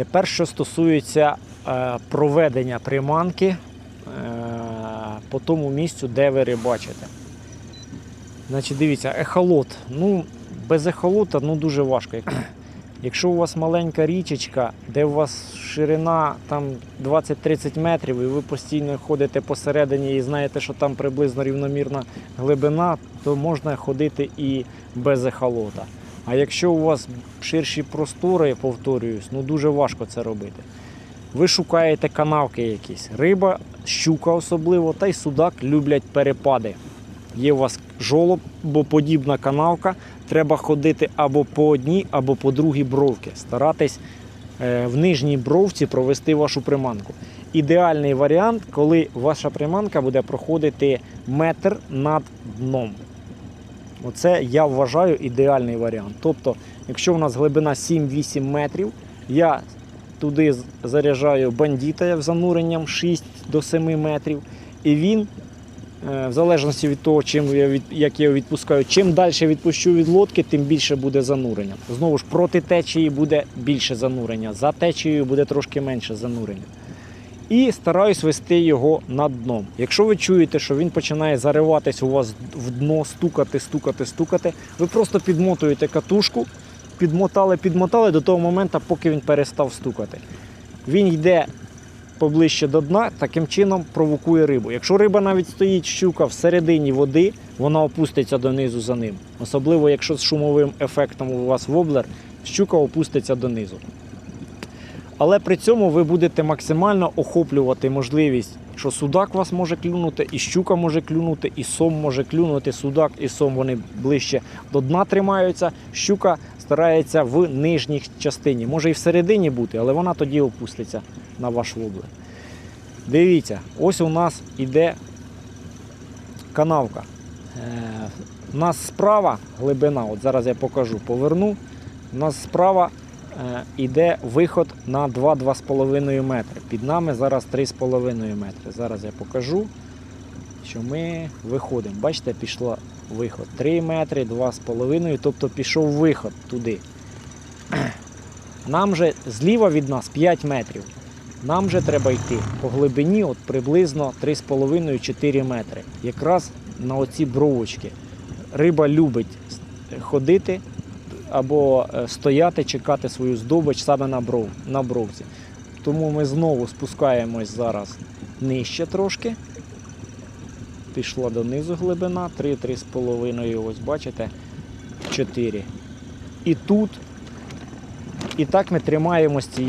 Тепер, що стосується е, проведення приманки е, по тому місцю, де ви рибачите. Значить, дивіться, ехолот. Ну, без ехолота ну, дуже важко. Якщо у вас маленька річечка, де у вас ширина там 20-30 метрів, і ви постійно ходите посередині і знаєте, що там приблизно рівномірна глибина, то можна ходити і без ехолота. А якщо у вас ширші простори, повторююсь, ну дуже важко це робити. Ви шукаєте канавки якісь. Риба, щука особливо, та й судак люблять перепади. Є у вас жолобоподібна канавка, треба ходити або по одній, або по другій бровки. Старатись е, в нижній бровці провести вашу приманку. Ідеальний варіант, коли ваша приманка буде проходити метр над дном. Оце я вважаю ідеальний варіант. Тобто, якщо у нас глибина 7-8 метрів, я туди заряджаю бандіта з зануренням 6 до 7 метрів, і він, е, в залежності від того, чим я від, як я його відпускаю, чим далі відпущу від лодки, тим більше буде занурення. Знову ж проти течії буде більше занурення, за течією буде трошки менше занурення. І стараюсь вести його над дном. Якщо ви чуєте, що він починає зариватись у вас в дно, стукати, стукати, стукати, ви просто підмотуєте катушку, підмотали, підмотали до того моменту, поки він перестав стукати. Він йде поближче до дна, таким чином провокує рибу. Якщо риба навіть стоїть щука всередині води, вона опуститься донизу за ним. Особливо, якщо з шумовим ефектом у вас воблер, щука опуститься донизу. Але при цьому ви будете максимально охоплювати можливість, що судак вас може клюнути, і щука може клюнути, і сом може клюнути. Судак і сом вони ближче до дна тримаються. Щука старається в нижній частині. Може і всередині бути, але вона тоді опуститься на ваш воблер. Дивіться, ось у нас іде канавка. Е, У нас справа глибина, от зараз я покажу, поверну. У нас справа е, іде виход на 2-2,5 метри. Під нами зараз 3,5 метри. Зараз я покажу, що ми виходимо. Бачите, пішла виход 3 метри, 2,5, тобто пішов виход туди. Нам же зліва від нас 5 метрів. Нам же треба йти по глибині от приблизно 3,5-4 метри. Якраз на оці бровочки. Риба любить ходити або е, стояти, чекати свою здобич саме на, бров, на бровці. Тому ми знову спускаємось зараз нижче трошки. Пішла донизу глибина, 3-3,5, ось бачите, 4. І тут. І так ми тримаємось цієї